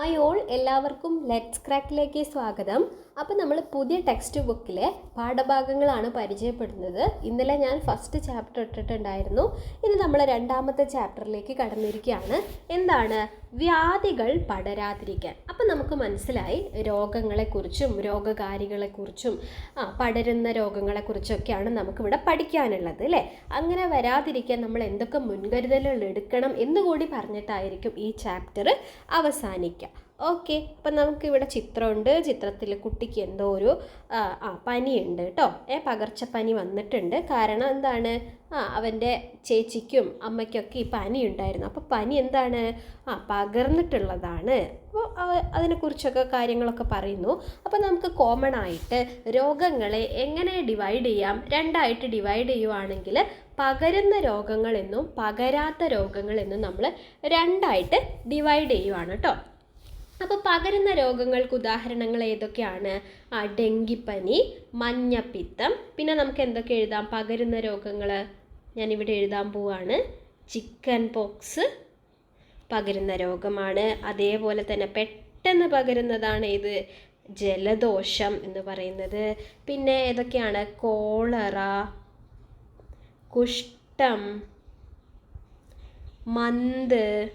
Hi all എല്ലാവർക്കും let's ക്രാക്കിലേക്ക് സ്വാഗതം. അപ്പോൾ നമ്മൾ പുതിയ ടെക്സ്റ്റ് ബുക്കിലെ പാഠഭാഗങ്ങളാണ് പരിചയപ്പെടുന്നത്. ഇന്നലെ ഞാൻ ഫസ്റ്റ് ചാപ്റ്റർ ഇട്ടിട്ടുണ്ടായിരുന്നു. ഇനി നമ്മൾ രണ്ടാമത്തെ ചാപ്റ്ററിലേക്ക് കടന്നിരിക്കുകയാണ്. എന്താണ്? വ്യാധികൾ പടരാതിരിക്കാൻ. അപ്പം നമുക്ക് മനസ്സിലായി രോഗങ്ങളെക്കുറിച്ചും രോഗകാരികളെക്കുറിച്ചും ആ പടരുന്ന രോഗങ്ങളെക്കുറിച്ചൊക്കെയാണ് നമുക്കിവിടെ പഠിക്കാനുള്ളത് അല്ലേ അങ്ങനെ വരാതിരിക്കാൻ നമ്മൾ എന്തൊക്കെ മുൻകരുതലുകൾ എടുക്കണം എന്നുകൂടി പറഞ്ഞിട്ടായിരിക്കും ഈ ചാപ്റ്റർ അവസാനിക്കുക. ഓക്കെ അപ്പം നമുക്കിവിടെ ചിത്രമുണ്ട്. ചിത്രത്തിൽ കുട്ടിക്ക് എന്തോ ഒരു ആ പനിയുണ്ട് കേട്ടോ. ഏ പകർച്ചപ്പനി വന്നിട്ടുണ്ട്. കാരണം എന്താണ്? ആ അവന്റെ ചേച്ചിക്കും അമ്മയ്ക്കൊക്കെ ഈ പനി ഉണ്ടായിരുന്നു അപ്പോൾ പനി എന്താണ്? ആ പകർന്നിട്ടുള്ളതാണ്. അപ്പോൾ അതിനെക്കുറിച്ചൊക്കെ കാര്യങ്ങളൊക്കെ പറയുന്നു. അപ്പോൾ നമുക്ക് കോമൺ ആയിട്ട് രോഗങ്ങളെ എങ്ങനെ ഡിവൈഡ് ചെയ്യാം? രണ്ടായിട്ട് ഡിവൈഡ് ചെയ്യുവാണെങ്കിൽ പകരുന്ന രോഗങ്ങളെന്നും പകരാത്ത രോഗങ്ങളെന്നും നമ്മൾ രണ്ടായിട്ട് ഡിവൈഡ് ചെയ്യുവാണ് കേട്ടോ. അപ്പോൾ പകരുന്ന രോഗങ്ങൾക്ക് ഉദാഹരണങ്ങൾ ഏതൊക്കെയാണ്? ഡെങ്കിപ്പനി മഞ്ഞപ്പിത്തം പിന്നെ നമുക്ക് എന്തൊക്കെ എഴുതാം? പകരുന്ന രോഗങ്ങൾ ഞാനിവിടെ എഴുതാൻ പോവാണ്. ചിക്കൻ പോക്സ് പകരുന്ന രോഗമാണ്. അതേപോലെ തന്നെ പെട്ടെന്ന് പകരുന്നതാണ് ഇത് ജലദോഷം എന്ന് പറയുന്നത്. പിന്നെ ഏതൊക്കെയാണ്? കോളറ കുഷ്ഠം മന്ത്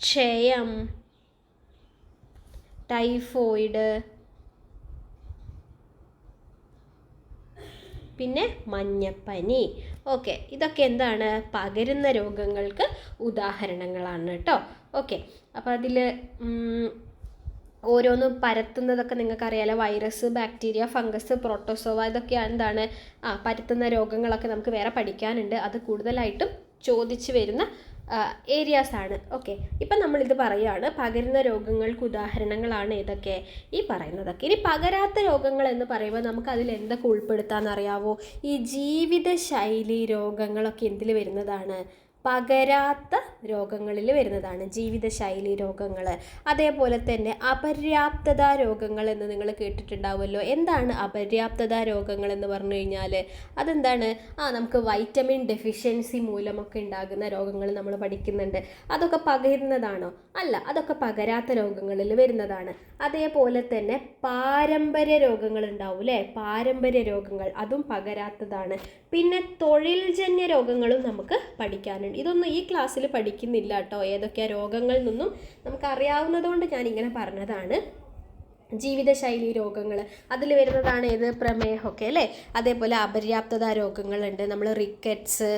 ക്ഷയം ടൈഫോയിഡ്. പിന്നെ മഞ്ഞപ്പനി. ഓക്കെ ഇതൊക്കെ എന്താണ്? പകരുന്ന രോഗങ്ങൾക്ക് ഉദാഹരണങ്ങളാണ് കേട്ടോ. ഓക്കെ അപ്പോൾ അതിൽ ഓരോന്നും പരത്തുന്നതൊക്കെ നിങ്ങൾക്കറിയാലോ. വൈറസ് ബാക്ടീരിയ ഫംഗസ് പ്രോട്ടോസോവ ഇതൊക്കെ എന്താണ്? ആ പരത്തുന്ന രോഗങ്ങളൊക്കെ നമുക്ക് വേറെ പഠിക്കാനുണ്ട്. അത് കൂടുതലായിട്ടും ചോദിച്ചു വരുന്ന ഏരിയാസ് ആണ്. ഓക്കെ ഇപ്പം നമ്മളിത് പറയുകയാണ് പകരുന്ന രോഗങ്ങൾക്ക് ഉദാഹരണങ്ങളാണ് ഇതൊക്കെ ഈ പറയുന്നതൊക്കെ. ഇനി പകരാത്ത രോഗങ്ങൾ എന്ന് പറയുമ്പോൾ നമുക്ക് അതിൽ എന്തൊക്കെ ഉൾപ്പെടുത്താമെന്ന് അറിയാവോ? ഈ ജീവിതശൈലി രോഗങ്ങളൊക്കെ എന്തിൽ വരുന്നതാണ്? പകരാത്ത രോഗങ്ങളിൽ വരുന്നതാണ് ജീവിതശൈലി രോഗങ്ങൾ. അതേപോലെ തന്നെ അപര്യാപ്തത രോഗങ്ങൾ എന്ന് നിങ്ങൾ കേട്ടിട്ടുണ്ടാവുമല്ലോ. എന്താണ് അപര്യാപ്തത രോഗങ്ങൾ എന്ന് പറഞ്ഞു കഴിഞ്ഞാൽ? അതെന്താണ്? ആ നമുക്ക് വൈറ്റമിൻ ഡെഫിഷ്യൻസി മൂലമൊക്കെ ഉണ്ടാകുന്ന രോഗങ്ങൾ നമ്മൾ പഠിക്കുന്നുണ്ട്. അതൊക്കെ പകരുന്നതാണോ? അല്ല അതൊക്കെ പകരാത്ത രോഗങ്ങളിൽ വരുന്നതാണ്. അതേപോലെ തന്നെ പാരമ്പര്യ രോഗങ്ങൾ ഉണ്ടാവും അല്ലേ പാരമ്പര്യ രോഗങ്ങൾ അതും പകരാത്തതാണ്. പിന്നെ തൊഴിൽജന്യ രോഗങ്ങളും നമുക്ക് പഠിക്കാനുണ്ട്. ഇതൊന്നും ഈ ക്ലാസ്സിൽ പഠിക്കുന്നില്ല കേട്ടോ. ഏതൊക്കെയാണ് രോഗങ്ങളിൽ നിന്നും നമുക്ക് അറിയാവുന്നതുകൊണ്ട് ഞാൻ ഇങ്ങനെ പറഞ്ഞതാണ്. ജീവിതശൈലി രോഗങ്ങൾ അതിൽ വരുന്നതാണ് ഏത്? പ്രമേഹമൊക്കെ അല്ലേ? അതേപോലെ അപര്യാപ്തത രോഗങ്ങളുണ്ട്. നമ്മൾ റിക്കറ്റ്സ്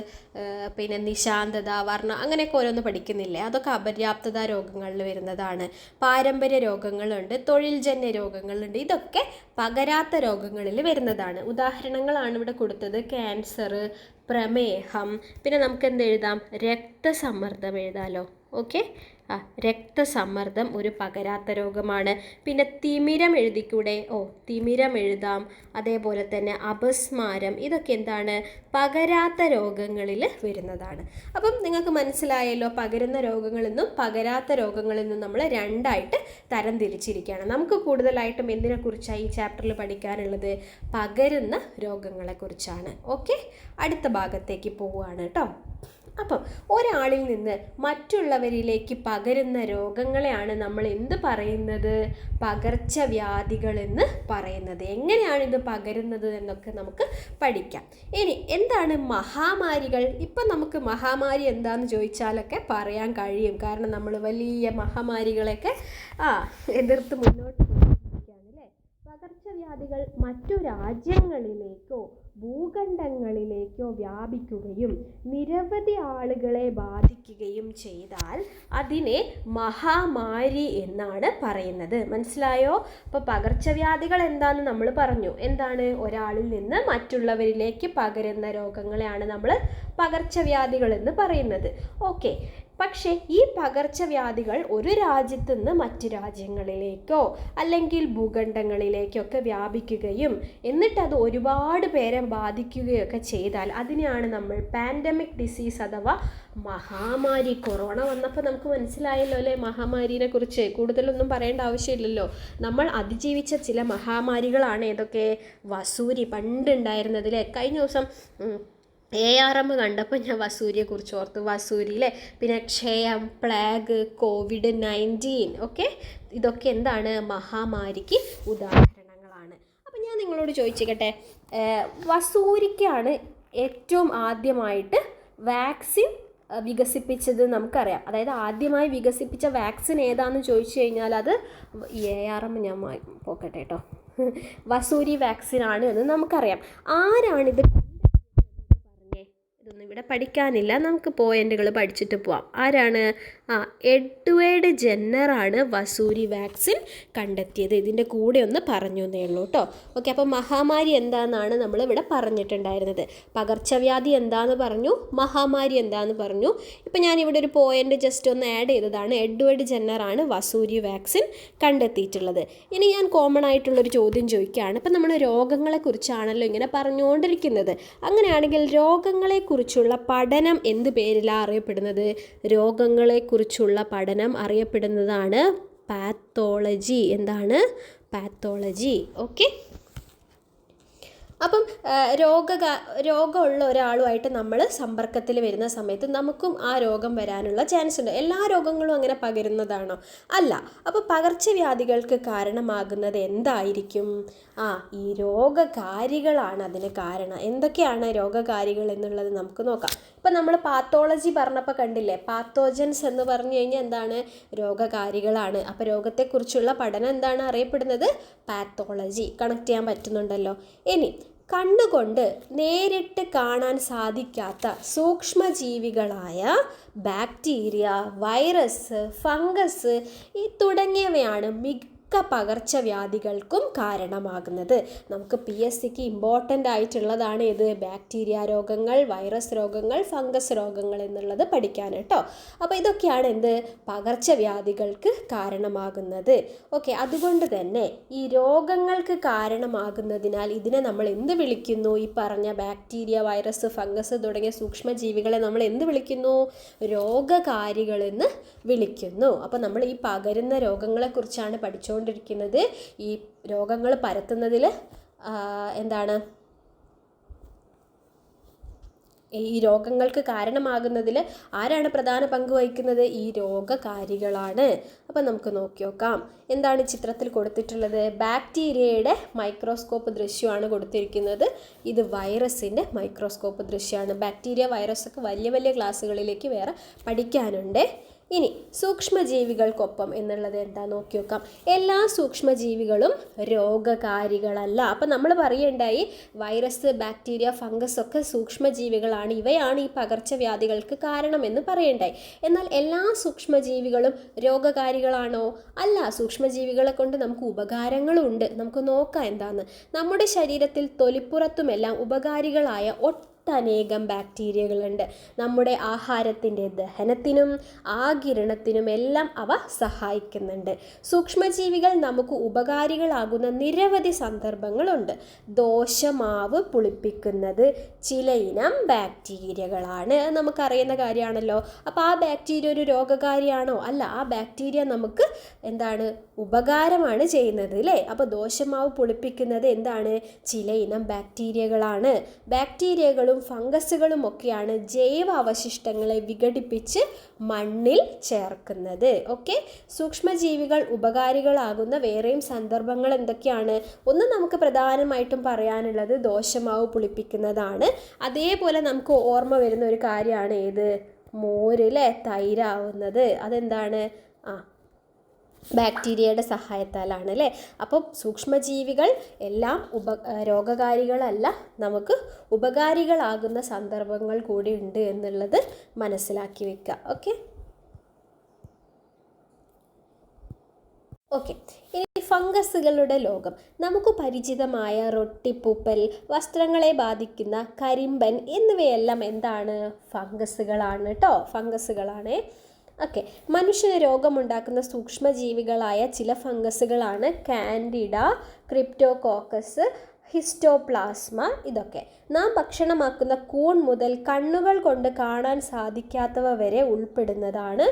പിന്നെ നിശാന്തത വർണ അങ്ങനെയൊക്കെ ഓരോന്ന് പഠിക്കുന്നില്ലേ? അതൊക്കെ അപര്യാപ്തത രോഗങ്ങളിൽ വരുന്നതാണ്. പാരമ്പര്യ രോഗങ്ങളുണ്ട് തൊഴിൽജന്യ രോഗങ്ങളുണ്ട്. ഇതൊക്കെ പകരാത്ത രോഗങ്ങളിൽ വരുന്നതാണ്. ഉദാഹരണങ്ങളാണ് ഇവിടെ കൊടുത്തത്. ക്യാൻസർ പ്രമേഹം. പിന്നെ നമുക്ക് എന്ത് എഴുതാം? രക്തസമ്മർദ്ദം എഴുതാലോ. ഓക്കെ? രക്തസമ്മർദ്ദം ഒരു പകരാത്ത രോഗമാണ്. പിന്നെ തിമിരം എഴുതിക്കൂടെ? ഓ തിമിരം എഴുതാം. അതേപോലെ തന്നെ അപസ്മാരം ഇതൊക്കെ എന്താണ്? പകരാത്ത രോഗങ്ങളിൽ വരുന്നതാണ്. അപ്പം നിങ്ങൾക്ക് മനസ്സിലായല്ലോ പകരുന്ന രോഗങ്ങളെന്നും പകരാത്ത രോഗങ്ങളെന്നും നമ്മൾ രണ്ടായിട്ട് തരം തിരിച്ചിരിക്കുകയാണ്. നമുക്ക് കൂടുതലായിട്ടും എന്തിനെക്കുറിച്ചാണ് ഈ ചാപ്റ്ററിൽ പഠിക്കാനുള്ളത്? പകരുന്ന രോഗങ്ങളെക്കുറിച്ചാണ്. ഓക്കെ? അടുത്ത ഭാഗത്തേക്ക് പോവുകയാണ് കേട്ടോ. അപ്പം ഒരാളിൽ നിന്ന് മറ്റുള്ളവരിലേക്ക് പകരുന്ന രോഗങ്ങളെയാണ് നമ്മൾ എന്ത് പറയുന്നത്? പകർച്ചവ്യാധികൾ എന്ന് പറയുന്നത്. എങ്ങനെയാണ് ഇത് പകരുന്നത് എന്നൊക്കെ നമുക്ക് പഠിക്കാം. ഇനി എന്താണ് മഹാമാരികൾ? ഇപ്പം നമുക്ക് മഹാമാരി എന്താന്ന് ചോദിച്ചാലൊക്കെ പറയാൻ കഴിയും. കാരണം നമ്മൾ വലിയ മഹാമാരികളെയൊക്കെ ആ എതിർത്ത് മുന്നോട്ട് പോയിരിക്കുകയാണ് അല്ലേ? പകർച്ചവ്യാധികൾ മറ്റു രാജ്യങ്ങളിലേക്കോ ഭൂഖണ്ഡങ്ങളിലേക്കോ വ്യാപിക്കുകയും നിരവധി ആളുകളെ ബാധിക്കുകയും ചെയ്താൽ അതിനെ മഹാമാരി എന്നാണ് പറയുന്നത്. മനസ്സിലായോ? അപ്പോൾ പകർച്ചവ്യാധികൾ എന്താന്ന് നമ്മൾ പറഞ്ഞു. എന്താണ്? ഒരാളിൽ നിന്ന് മറ്റുള്ളവരിലേക്ക് പകരുന്ന രോഗങ്ങളെയാണ് നമ്മൾ പകർച്ചവ്യാധികൾ എന്ന് പറയുന്നത്. ഓക്കെ. പക്ഷേ ഈ പകർച്ചവ്യാധികൾ ഒരു രാജ്യത്തു നിന്ന് മറ്റു രാജ്യങ്ങളിലേക്കോ അല്ലെങ്കിൽ ഭൂഖണ്ഡങ്ങളിലേക്കൊക്കെ വ്യാപിക്കുകയും എന്നിട്ട് അത് ഒരുപാട് പേരെ ബാധിക്കുകയൊക്കെ ചെയ്താൽ അതിനെയാണ് നമ്മൾ പാൻഡമിക് ഡിസീസ് അഥവാ മഹാമാരി കൊറോണ വന്നപ്പോൾ നമുക്ക് മനസ്സിലായല്ലോ അല്ലേ? മഹാമാരിനെ കുറിച്ച് കൂടുതലൊന്നും പറയേണ്ട ആവശ്യമില്ലല്ലോ. നമ്മൾ അതിജീവിച്ച ചില മഹാമാരികളാണ്. ഏതൊക്കെ? വസൂരി പണ്ടുണ്ടായിരുന്നതിലെ കഴിഞ്ഞ ദിവസം എ ആർ എം കണ്ടപ്പോൾ ഞാൻ വസൂരിയെ കുറിച്ച് ഓർത്തു. വസൂരി അല്ലേ പിന്നെ ക്ഷയം പ്ലാഗ് കോവിഡ് നയന്റീൻ ഓക്കെ? ഇതൊക്കെ എന്താണ്? മഹാമാരിക്ക് ഉദാഹരണങ്ങളാണ്. അപ്പം ഞാൻ നിങ്ങളോട് ചോദിച്ചിക്കട്ടെ വസൂരിക്കാണ് ഏറ്റവും ആദ്യമായിട്ട് വാക്സിൻ വികസിപ്പിച്ചത് നമുക്കറിയാം. അതായത് ആദ്യമായി വികസിപ്പിച്ച വാക്സിൻ ഏതാണെന്ന് ചോദിച്ചു കഴിഞ്ഞാൽ അത് എ ആർ എം ഞാൻ പോക്കട്ടെ കേട്ടോ വസൂരി വാക്സിനാണ് എന്ന് നമുക്കറിയാം. ആരാണിത് പഠിക്കാനില്ല. നമുക്ക് പോയിന്റുകൾ പഠിച്ചിട്ട് പോവാം. ആരാണ് ആ എഡ്വേർഡ് ജെന്നറാണ് വസൂരി വാക്സിൻ കണ്ടെത്തിയത്. ഇതിന്റെ കൂടെ ഒന്ന് പറഞ്ഞു എന്നേ ഉള്ളൂ കേട്ടോ ഓക്കെ അപ്പോൾ മഹാമാരി എന്താണെന്നാണ് നമ്മൾ ഇവിടെ പറഞ്ഞിട്ടുണ്ടായിരുന്നത്. പകർച്ചവ്യാധി എന്താന്ന് പറഞ്ഞു മഹാമാരി എന്താന്ന് പറഞ്ഞു. ഇപ്പം ഞാനിവിടെ ഒരു പോയിന്റ് ജസ്റ്റ് ഒന്ന് ആഡ് ചെയ്തതാണ്. എഡ്വേർഡ് ജെന്നറാണ് വസൂരി വാക്സിൻ കണ്ടെത്തിയിട്ടുള്ളത്. ഇനി ഞാൻ കോമൺ ആയിട്ടുള്ളൊരു ചോദ്യം ചോദിക്കുകയാണ്. ഇപ്പം നമ്മൾ രോഗങ്ങളെക്കുറിച്ചാണല്ലോ ഇങ്ങനെ പറഞ്ഞുകൊണ്ടിരിക്കുന്നത്. അങ്ങനെയാണെങ്കിൽ രോഗങ്ങളെക്കുറിച്ചുള്ള പഠനം എന്ത് പേരിലാണ് അറിയപ്പെടുന്നത്? രോഗങ്ങളെക്കുറിച്ചുള്ള പഠനം അറിയപ്പെടുന്നതാണ് പാത്തോളജി. എന്താണ്? പാത്തോളജി. ഓക്കെ. അപ്പം രോഗ രോഗമുള്ള ഒരാളുമായിട്ട് നമ്മൾ സമ്പർക്കത്തിൽ വരുന്ന സമയത്ത് നമുക്കും ആ രോഗം വരാനുള്ള ചാൻസ് ഉണ്ട് എല്ലാ രോഗങ്ങളും അങ്ങനെ പകരുന്നതാണോ? അല്ല. അപ്പോൾ പകർച്ചവ്യാധികൾക്ക് കാരണമാകുന്നത് എന്തായിരിക്കും? ആ ഈ രോഗകാരികളാണ് അതിന് കാരണം. എന്തൊക്കെയാണ് രോഗകാരികൾ എന്നുള്ളത് നമുക്ക് നോക്കാം. ഇപ്പം നമ്മൾ പാത്തോളജി പറഞ്ഞപ്പോൾ കണ്ടില്ലേ? പാത്തോജൻസ് എന്ന് പറഞ്ഞു കഴിഞ്ഞാൽ എന്താണ്? രോഗകാരികളാണ്. അപ്പോൾ രോഗത്തെക്കുറിച്ചുള്ള പഠനം എന്താണ് അറിയപ്പെടുന്നത്? പാത്തോളജി കണക്ട് ചെയ്യാൻ പറ്റുന്നുണ്ടല്ലോ. ഇനി കണ്ണുകൊണ്ട് നേരിട്ട് കാണാൻ സാധിക്കാത്ത സൂക്ഷ്മജീവികളായ ബാക്ടീരിയ വൈറസ് ഫംഗസ് ഈ തുടങ്ങിയവയാണ് മിക്ക പകർച്ചവ്യാധികൾക്കും കാരണമാകുന്നത്. നമുക്ക് പി എസ് സിക്ക് ഇമ്പോർട്ടന്റ് ആയിട്ടുള്ളതാണ് ഇത്. ബാക്ടീരിയ രോഗങ്ങൾ വൈറസ് രോഗങ്ങൾ ഫംഗസ് രോഗങ്ങൾ എന്നുള്ളത് പഠിക്കാൻ കേട്ടോ. അപ്പോൾ ഇതൊക്കെയാണ് എന്ത്? പകർച്ചവ്യാധികൾക്ക് കാരണമാകുന്നത്. ഓക്കെ അതുകൊണ്ട് തന്നെ ഈ രോഗങ്ങൾക്ക് കാരണമാകുന്നതിനാൽ ഇതിനെ നമ്മൾ എന്ത് വിളിക്കുന്നു? ഈ പറഞ്ഞ ബാക്ടീരിയ വൈറസ് ഫംഗസ് തുടങ്ങിയ സൂക്ഷ്മജീവികളെ നമ്മൾ എന്ത് വിളിക്കുന്നു? രോഗകാരികളെന്ന് വിളിക്കുന്നു. അപ്പോൾ നമ്മൾ ഈ പകരുന്ന രോഗങ്ങളെക്കുറിച്ചാണ് പഠിച്ചുകൊണ്ടിരിക്കുന്നത് ഈ രോഗങ്ങൾ പരത്തുന്നതിൽ എന്താണ്? ഈ രോഗങ്ങൾക്ക് കാരണമാകുന്നതിൽ ആരാണ് പ്രധാന പങ്ക് വഹിക്കുന്നത്? ഈ രോഗകാരികളാണ്. അപ്പം നമുക്ക് നോക്കി നോക്കാം. എന്താണ് ചിത്രത്തിൽ കൊടുത്തിട്ടുള്ളത്? ബാക്ടീരിയയുടെ മൈക്രോസ്കോപ്പ് ദൃശ്യമാണ് കൊടുത്തിരിക്കുന്നത്. ഇത് വൈറസിന്റെ മൈക്രോസ്കോപ്പ് ദൃശ്യമാണ്. ബാക്ടീരിയ വൈറസൊക്കെ വലിയ വലിയ ക്ലാസ്സുകളിലേക്ക് വേറെ പഠിക്കാനുണ്ട്. ഇനി സൂക്ഷ്മജീവികൾക്കൊപ്പം എന്നുള്ളത് എന്താ നോക്കി നോക്കാം. എല്ലാ സൂക്ഷ്മജീവികളും രോഗകാരികളല്ല. അപ്പം നമ്മൾ പറയണ്ടായി വൈറസ് ബാക്ടീരിയ ഫംഗസ് ഒക്കെ സൂക്ഷ്മജീവികളാണ്. ഇവയാണ് ഈ പകർച്ചവ്യാധികൾക്ക് കാരണം എന്ന് പറയണ്ടായി. എന്നാൽ എല്ലാ സൂക്ഷ്മജീവികളും രോഗകാരികളാണോ? അല്ല സൂക്ഷ്മജീവികളെ കൊണ്ട് നമുക്ക് ഉപകാരങ്ങളുണ്ട്. നമുക്ക് നോക്കാം എന്താന്ന്. നമ്മുടെ ശരീരത്തിൽ തൊലിപ്പുറത്തുമെല്ലാം ഉപകാരികളായ ഒട്ടനേകം ബാക്ടീരിയകളുണ്ട്. നമ്മുടെ ആഹാരത്തിന്റെ ദഹനത്തിനും ആകിരണത്തിനും എല്ലാം അവ സഹായിക്കുന്നുണ്ട്. സൂക്ഷ്മജീവികൾ നമുക്ക് ഉപകാരികളാകുന്ന നിരവധി സന്ദർഭങ്ങളുണ്ട്. ദോഷമാവ് പുളിപ്പിക്കുന്നത് ചിലയിനം ബാക്ടീരിയകളാണ്. നമുക്കറിയുന്ന കാര്യമാണല്ലോ. അപ്പോൾ ആ ബാക്ടീരിയ ഒരു രോഗകാരിയാണോ? അല്ല ആ ബാക്ടീരിയ നമുക്ക് എന്താണ്? ഉപകാരമാണ് ചെയ്യുന്നത് അല്ലേ? അപ്പോൾ ദോഷമാവ് പുളിപ്പിക്കുന്നത് എന്താണ്? ചിലയിനം ബാക്ടീരിയകളാണ്. ബാക്ടീരിയകളും ഫംഗസുകളും ഒക്കെയാണ് ജൈവ അവശിഷ്ടങ്ങളെ വിഘടിപ്പിച്ച് മണ്ണിൽ ചേർക്കുന്നത്. ഓക്കെ? സൂക്ഷ്മജീവികൾ ഉപകാരികളാകുന്ന വേറെയും സന്ദർഭങ്ങൾ എന്തൊക്കെയാണ്? ഒന്ന് നമുക്ക് പ്രധാനമായിട്ടും പറയാനുള്ളത് ദോശമാവ് പുളിപ്പിക്കുന്നതാണ്. അതേപോലെ നമുക്ക് ഓർമ്മ വരുന്ന ഒരു കാര്യമാണ് ഏത്? മോര് തൈരാവുന്നത്. അതെന്താണ്? ആ ബാക്ടീരിയയുടെ സഹായത്താലാണ് അല്ലേ അപ്പോൾ സൂക്ഷ്മജീവികൾ എല്ലാം ഉപ രോഗകാരികളല്ല നമുക്ക് ഉപകാരികളാകുന്ന സന്ദർഭങ്ങൾ കൂടി ഉണ്ട് എന്നുള്ളത് മനസ്സിലാക്കി വെക്കുക. ഓക്കെ? ഓക്കെ. ഇനി ഫംഗസുകളുടെ ലോകം. നമുക്ക് പരിചിതമായ റൊട്ടിപ്പൂപ്പൽ വസ്ത്രങ്ങളെ ബാധിക്കുന്ന കരിമ്പൻ എന്നിവയെല്ലാം എന്താണ്? ഫംഗസുകളാണ് കേട്ടോ ഫംഗസുകളാണ്. ഓക്കെ. മനുഷ്യന് രോഗമുണ്ടാക്കുന്ന സൂക്ഷ്മജീവികളായ ചില ഫംഗസുകളാണ് കാൻഡിഡ ക്രിപ്റ്റോകോക്കസ് ഹിസ്റ്റോപ്ലാസ്മ ഇതൊക്കെ. നാം ഭക്ഷണമാക്കുന്ന കൂൺ മുതൽ കണ്ണുകൾ കൊണ്ട് കാണാൻ സാധിക്കാത്തവ വരെ ഉൾപ്പെടുന്നതാണ്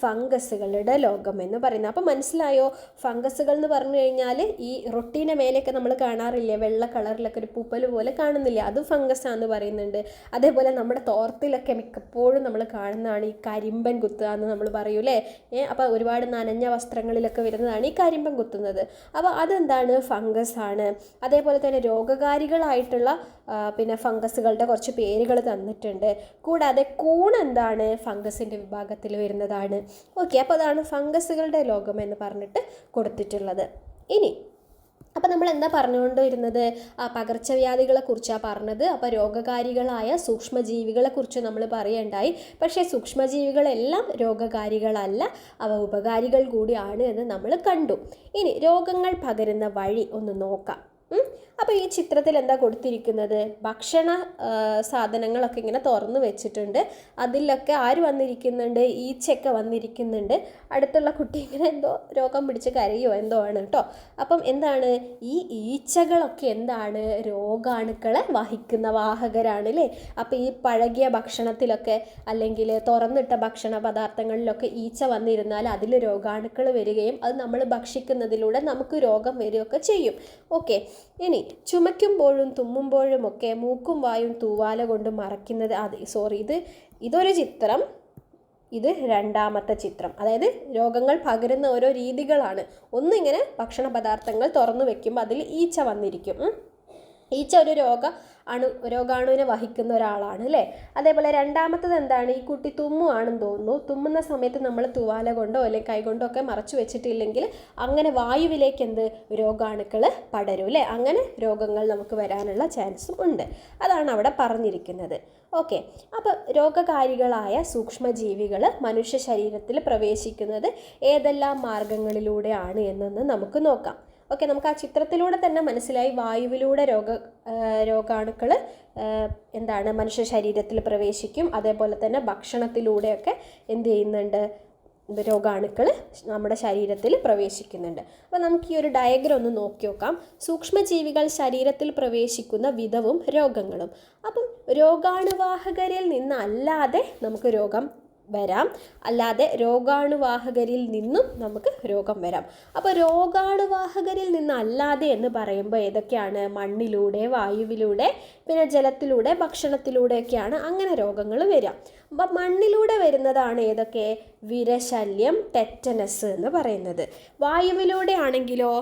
ഫംഗസുകളുടെ ലോകം എന്ന് പറയുന്നത്. അപ്പോൾ മനസ്സിലായോ? ഫംഗസുകൾ എന്ന് പറഞ്ഞു കഴിഞ്ഞാൽ ഈ റൊട്ടീനെ മേലെയൊക്കെ നമ്മൾ കാണാറില്ലേ? വെള്ള കളറിലൊക്കെ ഒരു പൂപ്പൽ പോലെ കാണുന്നില്ല? അത് ഫംഗസ് പറയുന്നുണ്ട്. അതേപോലെ നമ്മുടെ തോർത്തിലൊക്കെ മിക്കപ്പോഴും നമ്മൾ കാണുന്നതാണ് ഈ കരിമ്പൻ കുത്തുക എന്ന് നമ്മൾ പറയൂലേ അപ്പോൾ ഒരുപാട് നനഞ്ഞ വസ്ത്രങ്ങളിലൊക്കെ വരുന്നതാണ് ഈ കരിമ്പൻ കുത്തുന്നത്. അപ്പോൾ അതെന്താണ്? ഫംഗസ് ആണ് അതേപോലെ തന്നെ രോഗകാരികളായിട്ടുള്ള പിന്നെ ഫംഗസുകളുടെ കുറച്ച് പേരുകൾ തന്നിട്ടുണ്ട്. കൂടാതെ കൂൺ എന്താണ് ഫംഗസിന്റെ വിഭാഗത്തിൽ വരുന്നതാണ്. ഓക്കെ അപ്പോൾ അതാണ് ഫംഗസുകളുടെ ലോകം എന്ന് പറഞ്ഞിട്ട് കൊടുത്തിട്ടുള്ളത്. ഇനി അപ്പോൾ നമ്മൾ എന്താ പറഞ്ഞുകൊണ്ടിരുന്നത്? പകർച്ചവ്യാധികളെ കുറിച്ചാണ് പറഞ്ഞത്. അപ്പോൾ രോഗകാരികളായ സൂക്ഷ്മജീവികളെക്കുറിച്ച് നമ്മൾ പറയണ്ടായി. പക്ഷേ സൂക്ഷ്മജീവികളെല്ലാം രോഗകാരികളല്ല. അവ ഉപകാരികൾ കൂടിയാണ് എന്ന് നമ്മൾ കണ്ടു. ഇനി രോഗങ്ങൾ പകരുന്ന വഴി ഒന്ന് നോക്കാം. അപ്പോൾ ഈ ചിത്രത്തിൽ എന്താ കൊടുത്തിരിക്കുന്നത്? ഭക്ഷണ സാധനങ്ങളൊക്കെ ഇങ്ങനെ തുറന്നു വെച്ചിട്ടുണ്ട്. അതിലൊക്കെ ആര് വന്നിരിക്കുന്നുണ്ട്? ഈച്ചയൊക്കെ വന്നിരിക്കുന്നുണ്ട്. അടുത്തുള്ള കുട്ടി ഇങ്ങനെ എന്തോ രോഗം പിടിച്ച് കരയോ എന്തോ ആണ് കേട്ടോ അപ്പം എന്താണ്? ഈ ഈച്ചകളൊക്കെ എന്താണ് രോഗാണുക്കളെ വഹിക്കുന്ന വാഹകരാണ് അല്ലേ അപ്പോൾ ഈ പഴകിയ ഭക്ഷണത്തിലൊക്കെ അല്ലെങ്കിൽ തുറന്നിട്ട ഭക്ഷണ പദാർത്ഥങ്ങളിലൊക്കെ ഈച്ച വന്നിരുന്നാൽ അതിൽ രോഗാണുക്കൾ വരികയും അത് നമ്മൾ ഭക്ഷിക്കുന്നതിലൂടെ നമുക്ക് രോഗം വരികയൊക്കെ ചെയ്യും. ഓക്കെ. ഇനി ചുമയ്ക്കുമ്പോഴും തുമ്മുമ്പോഴുമൊക്കെ മൂക്കും വായും തൂവാല കൊണ്ട് മറയ്ക്കുന്നത് അത് സോറി ഇത് ഇതൊരു ചിത്രം. ഇത് രണ്ടാമത്തെ ചിത്രം. അതായത് രോഗങ്ങൾ പകരുന്ന ഓരോ രീതികളാണ്. ഒന്നിങ്ങനെ ഭക്ഷണ പദാർത്ഥങ്ങൾ തുറന്നു വെക്കുമ്പോൾ അതിൽ ഈച്ച വന്നിരിക്കും. ഈച്ച ഒരു രോഗ അണു രോഗാണുവിനെ വഹിക്കുന്ന ഒരാളാണ് അല്ലേ? അതേപോലെ രണ്ടാമത്തത് എന്താണ്? ഈ കുട്ടി തുമ്മുവാണെന്ന് തോന്നുന്നു. തുമ്മുന്ന സമയത്ത് നമ്മൾ തുവാല കൊണ്ടോ അല്ലെങ്കിൽ കൈകൊണ്ടോ ഒക്കെ മറച്ചു വെച്ചിട്ടില്ലെങ്കിൽ അങ്ങനെ വായുവിലേക്ക് എന്ത്? രോഗാണുക്കൾ പടരും അല്ലേ? അങ്ങനെ രോഗങ്ങൾ നമുക്ക് വരാനുള്ള ചാൻസും ഉണ്ട്. അതാണ് അവിടെ പറഞ്ഞിരിക്കുന്നത്. ഓക്കെ. അപ്പോൾ രോഗകാരികളായ സൂക്ഷ്മജീവികൾ മനുഷ്യ ശരീരത്തിൽ പ്രവേശിക്കുന്നത് ഏതെല്ലാം മാർഗങ്ങളിലൂടെയാണ് എന്നൊന്ന് നമുക്ക് നോക്കാം. ഓക്കെ നമുക്ക് ആ ചിത്രത്തിലൂടെ തന്നെ മനസ്സിലായി വായുവിലൂടെ രോഗ രോഗാണുക്കൾ എന്താണ് മനുഷ്യ ശരീരത്തിൽ പ്രവേശിക്കും. അതേപോലെ തന്നെ ഭക്ഷണത്തിലൂടെയൊക്കെ എന്ത് ചെയ്യുന്നുണ്ട്? രോഗാണുക്കൾ നമ്മുടെ ശരീരത്തിൽ പ്രവേശിക്കുന്നുണ്ട്. അപ്പോൾ നമുക്ക് ഈ ഒരു ഡയഗ്രം ഒന്ന് നോക്കി നോക്കാം. സൂക്ഷ്മജീവികൾ ശരീരത്തിൽ പ്രവേശിക്കുന്ന വിധവും രോഗങ്ങളും. അപ്പം രോഗാണുവാഹകരിൽ നിന്നല്ലാതെ നമുക്ക് രോഗം വരാം. അല്ലാതെ രോഗാണുവാഹകരിൽ നിന്നും നമുക്ക് രോഗം വരാം. അപ്പോൾ രോഗാണുവാഹകരിൽ നിന്നല്ലാതെ എന്ന് പറയുമ്പോൾ ഏതൊക്കെയാണ്? മണ്ണിലൂടെ വായുവിലൂടെ പിന്നെ ജലത്തിലൂടെ ഭക്ഷണത്തിലൂടെയൊക്കെയാണ് അങ്ങനെ രോഗങ്ങൾ വരിക അപ്പം മണ്ണിലൂടെ വരുന്നതാണ് ഏതൊക്കെ? വിരശല്യം ടെറ്റനസ് എന്ന് പറയുന്നത്. വായുവിലൂടെ ആണെങ്കിലോ?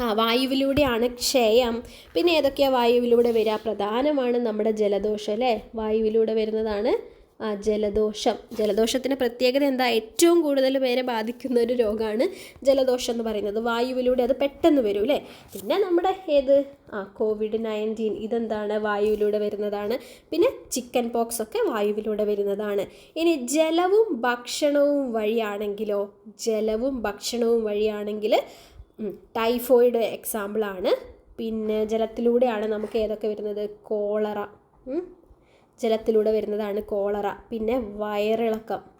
ആ വായുവിലൂടെയാണ് ക്ഷയം. പിന്നെ ഏതൊക്കെയാണ് വായുവിലൂടെ വരിക പ്രധാനമാണ് നമ്മുടെ ജലദോഷം അല്ലേ? വായുവിലൂടെ വരുന്നതാണ് ജലദോഷം. ജലദോഷത്തിന്റെ പ്രത്യേകത എന്താ? ഏറ്റവും കൂടുതൽ പേരെ ബാധിക്കുന്ന ഒരു രോഗമാണ് ജലദോഷം എന്ന് പറയുന്നത്. വായുവിലൂടെ അത് പെട്ടെന്ന് വരും അല്ലേ? പിന്നെ നമ്മുടെ ഏത്? ആ കോവിഡ് നയന്റീൻ ഇതെന്താണ്? വായുവിലൂടെ വരുന്നതാണ്. പിന്നെ ചിക്കൻ പോക്സ് ഒക്കെ വായുവിലൂടെ വരുന്നതാണ്. ഇനി ജലവും ഭക്ഷണവും വഴിയാണെങ്കിലോ? ജലവും ഭക്ഷണവും വഴിയാണെങ്കിൽ ടൈഫോയിഡ് എക്സാമ്പിളാണ് പിന്നെ ജലത്തിലൂടെയാണ് നമുക്ക് ഏതൊക്കെ വരുന്നത്? കോളറ. ജലത്തിലൂടെ വരുന്നതാണ് കോളറ. പിന്നെ വയറിളക്കം.